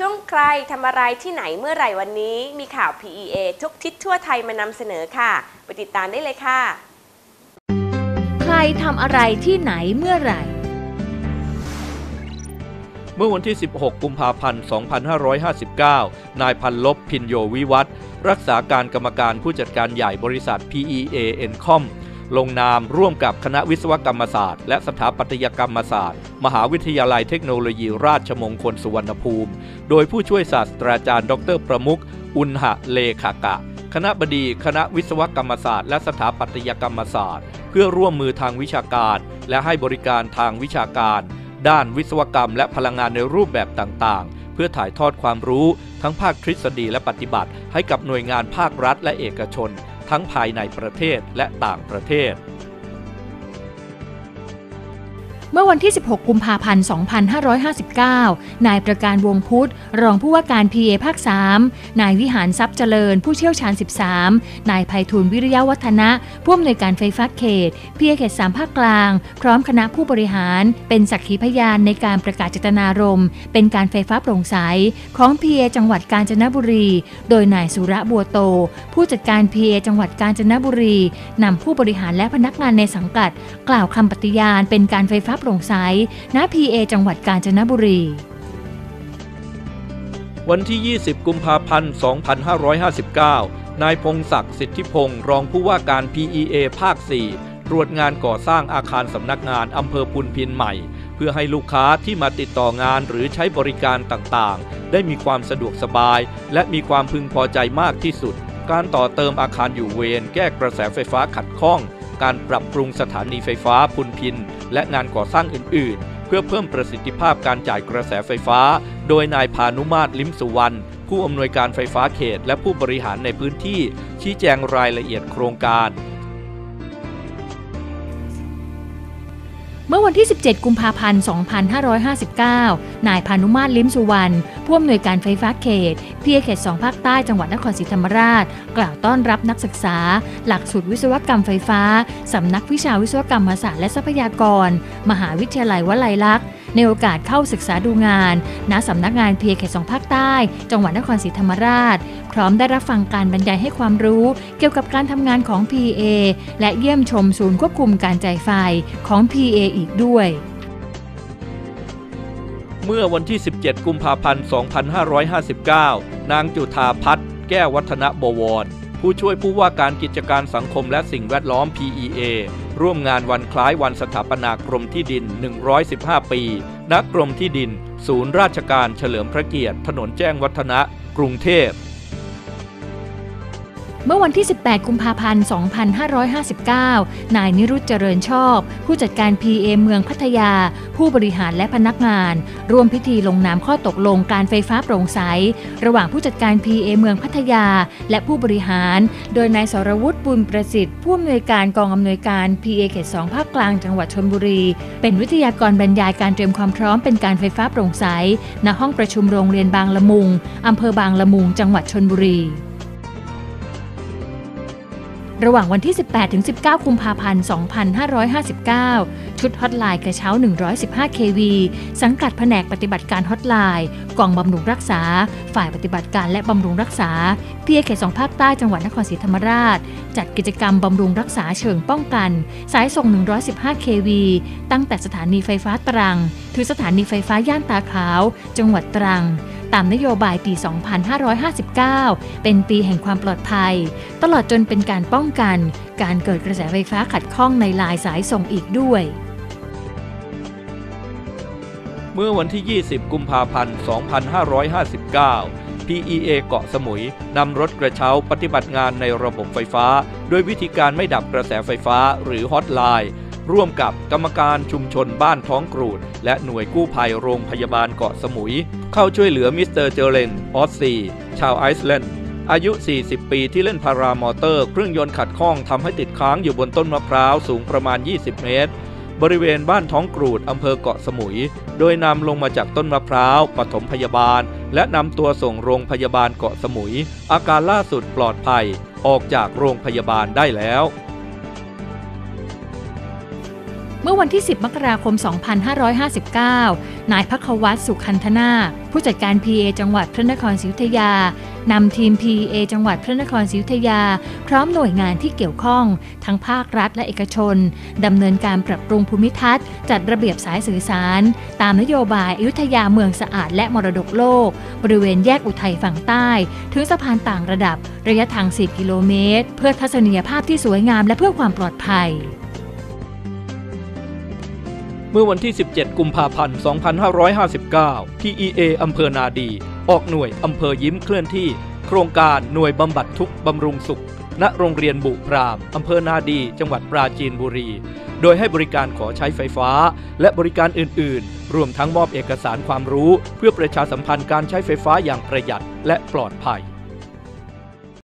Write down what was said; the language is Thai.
ช่วงใครทำอะไรที่ไหนเมื่อไหร่วันนี้ มีข่าว PEA ทุกทิศทั่วไทยมานำเสนอค่ะ ไปติดตามได้เลยค่ะ ใครทำอะไรที่ไหนเมื่อไหร่ เมื่อวันที่ 16 กุมภาพันธ์ 2559 นายพันลบพินโยวิวัฒน์รักษาการกรรมการผู้จัดการใหญ่บริษัท PEA Encom ลงนามร่วมกับคณะวิศวกรรมศาสตร์ และสถาปัตยกรรมศาสตร์ มหาวิทยาลัยเทคโนโลยีราชมงคลสุวรรณภูมิ โดยผู้ช่วยศาสตราจารย์ ดรประมุขอุณหะเลขากะ คณะบดีคณะวิศวกรรมศาสตร์ และสถาปัตยกรรมศาสตร์ เพื่อร่วมมือทางวิชาการ และให้บริการทางวิชาการ ด้านวิศวกรรม และพลังงานในรูปแบบต่างๆ เพื่อถ่ายทอดความรู้ ทั้งภาคทฤษฎีและปฏิบัติ ให้กับหน่วยงานภาครัฐและเอกชน ทั้งภายในประเทศและต่างประเทศ เมื่อวันที่ 16 กุมภาพันธ์ 2559 นายประการวงพุทธ รองผู้ว่าการ PA ภาค 3 นายวิหารทรัพย์เจริญ ผู้เชี่ยวชาญ 13 นายภัยทูลวิริยวัฒนะ ผู้อำนวยการไฟฟ้าเขต PA เขต 3 ภาคกลาง พร้อมคณะผู้บริหาร เป็นสักขีพยานในการประกาศเจตนารมณ์เป็นการไฟฟ้าโปร่งใส ของ PA จังหวัดกาญจนบุรี โดยนายสุระบัวโต ผู้จัดการ PA จังหวัดกาญจนบุรีนำผู้บริหารและพนักงานในสังกัด กล่าวคำปฏิญาณเป็นการไฟฟ้าโปร่งใส ณ PA จังหวัดกาญจนบุรี วันที่ 20 กุมภาพันธ์ 2559 นายพงศักดิ์สิทธิพงศ์รองผู้ว่าการ PEA ภาค 4 ตรวจงานก่อสร้างอาคารสำนักงานอำเภอพุนพินใหม่ เพื่อให้ลูกค้าที่มาติดต่องานหรือใช้บริการต่างๆ ได้มีความสะดวกสบาย และมีความพึงพอใจมากที่สุดการต่อเติมอาคารอยู่เวรแก้กระแสไฟฟ้าขัดข้อง การปรับปรุงสถานีไฟฟ้าพุนพิน และงานก่อสร้างอื่น ๆ เพื่อเพิ่มประสิทธิภาพการจ่ายกระแสไฟฟ้า โดยนายพานุมาตรลิมสุวรรณผู้อำนวยการไฟฟ้าเขต และผู้บริหารในพื้นที่ชี้แจงรายละเอียดโครงการ วันที่ 17 กุมภาพันธ์ 2559 นายพานุมาตรลิ้มสุวรรณ ผู้อำนวยการไฟฟ้าเขต เพียเขต 2 ภาคใต้ จังหวัดนครศรีธรรมราช กล่าวต้อนรับนักศึกษา หลักสูตรวิศวกรรมไฟฟ้า สำนักวิชาวิศวกรรมศาสตร์และทรัพยากร มหาวิทยาลัยวลัยลักษณ์ในโอกาสเข้าศึกษาดูงาน ณ สำนักงานเพียเขต 2 ภาคใต้ จังหวัดนครศรีธรรมราช ร้อมได้รับฟังการบรรยายให้ความรู้ เกี่ยวกับการทำงานของ PA และเยี่ยมชมศูนย์ควบคุมการจ่ายไฟของ PA อีกด้วย เมื่อวันที่ 17 กุมภาพันธ์ 2559 นางจุธาพัฒน์แก้ววัฒนบวร ผู้ช่วยผู้ว่าการกิจการสังคมและสิ่งแวดล้อม PEA ร่วมงานวันคล้ายวันสถาปนากรมที่ดิน 115 ปีณกรมที่ดิน ศูนย์ราชการเฉลิมพระเกียรติ ถนนแจ้งวัฒนะ กรุงเทพ เมื่อวันที่ 18 กุมภาพันธ์ 2559 นายนิรุตเจริญชอบ ผู้จัดการ PA เมืองพัทยา ผู้บริหารและพนักงาน ร่วมพิธีลงนามข้อตกลงการไฟฟ้าโปร่งใส ระหว่างผู้จัดการ PA เมืองพัทยา และผู้บริหาร โดยนายสรวุฒิบุญประสิทธิ์ ผู้อำนวยการกองอำนวยการ PA เขต 2 ภาคกลางจังหวัดชลบุรี เป็นวิทยากรบรรยายการเตรียมความพร้อมเป็นการไฟฟ้าโปร่งใสณห้องประชุมโรงเรียนบางละมุงอำเภอบางละมุงจังหวัดชลบุรี ระหว่างวันที่ 18ถึง19 กุมภาพันธ์ 2559 ชุดฮอตไลน์กระเช้า 115 kV สังกัดแผนกปฏิบัติการฮอตไลน์กองบำรุงรักษา ฝ่ายปฏิบัติการและบำรุงรักษาเพียเขตสองภาคใต้จังหวัดนครศรีธรรมราช จัดกิจกรรมบำรุงรักษาเชิงป้องกัน สายส่ง 115 kV ตั้งแต่สถานีไฟฟ้าตรัง ถึงสถานีไฟฟ้าย่านตาขาว จังหวัดตรัง ตามนโยบายปี 2559 เป็นปีแห่งความปลอดภัย ตลอดจนเป็นการป้องกัน การเกิดกระแสไฟฟ้าขัดข้องในลายสายส่งอีกด้วย เมื่อวันที่ 20 กุมภาพันธ์ 2559 PEA เกาะสมุยนำรถกระเช้าปฏิบัติงานในระบบไฟฟ้าโดยวิธีการไม่ดับกระแสไฟฟ้าหรือฮอตไลน์ ร่วมกับกรรมการชุมชนบ้านท้องกรูด และหน่วยกู้ภัยโรงพยาบาลเกาะสมุย เข้าช่วยเหลือมิสเตอร์เจอร์เลนออสซีชาวไอซ์แลนด์อายุ 40 ปีที่เล่นพารามอเตอร์ เครื่องยนต์ขัดข้องทำให้ติดค้างอยู่บนต้นมะพร้าวสูงประมาณ 20 เมตร บริเวณบ้านท้องกรูดอำเภอเกาะสมุย โดยนำลงมาจากต้นมะพร้าวปฐมพยาบาล และนำตัวส่งโรงพยาบาลเกาะสมุย อาการล่าสุดปลอดภัย ออกจากโรงพยาบาลได้แล้ว มื่อวันที่ 10 มกราคม 2559 นายพักวัตสุขันธนา ผู้จัดการ PA จังหวัดพระนครศรีอยุธยานำทีม PA จังหวัดพระนครศรีอยุธยา พร้อมหน่วยงานที่เกี่ยวข้อง ทั้งภาครัฐและเอกชนดำเนินการปรับปรุงภูมิทัศน์ จัดระเบียบสายสื่อสาร ตามนโยบายอยุธยาเมืองสะอาดและมรดกโลก บริเวณแยกอุทัยฝั่งใต้ ถึงสะพานต่างระดับ ระยะทาง 10 กิโลเมตร เพื่อทัศนียภาพที่สวยงามและเพื่อความปลอดภัย มื่อวันที่ 17 กุมภาพันธ์ 2559 PEA อำเภอนาดี ออกหน่วยอำเภอยิ้มเคลื่อนที่ โครงการหน่วยบำบัดทุกบำรุงสุข ณ โรงเรียนบุพรามอำเภอนาดี จังหวัดปราจีนบุรี โดยให้บริการขอใช้ไฟฟ้า และบริการอื่น ๆ รวมทั้งมอบเอกสารความรู้ เพื่อประชาสัมพันธ์การใช้ไฟฟ้าอย่างประหยัดและปลอดภัย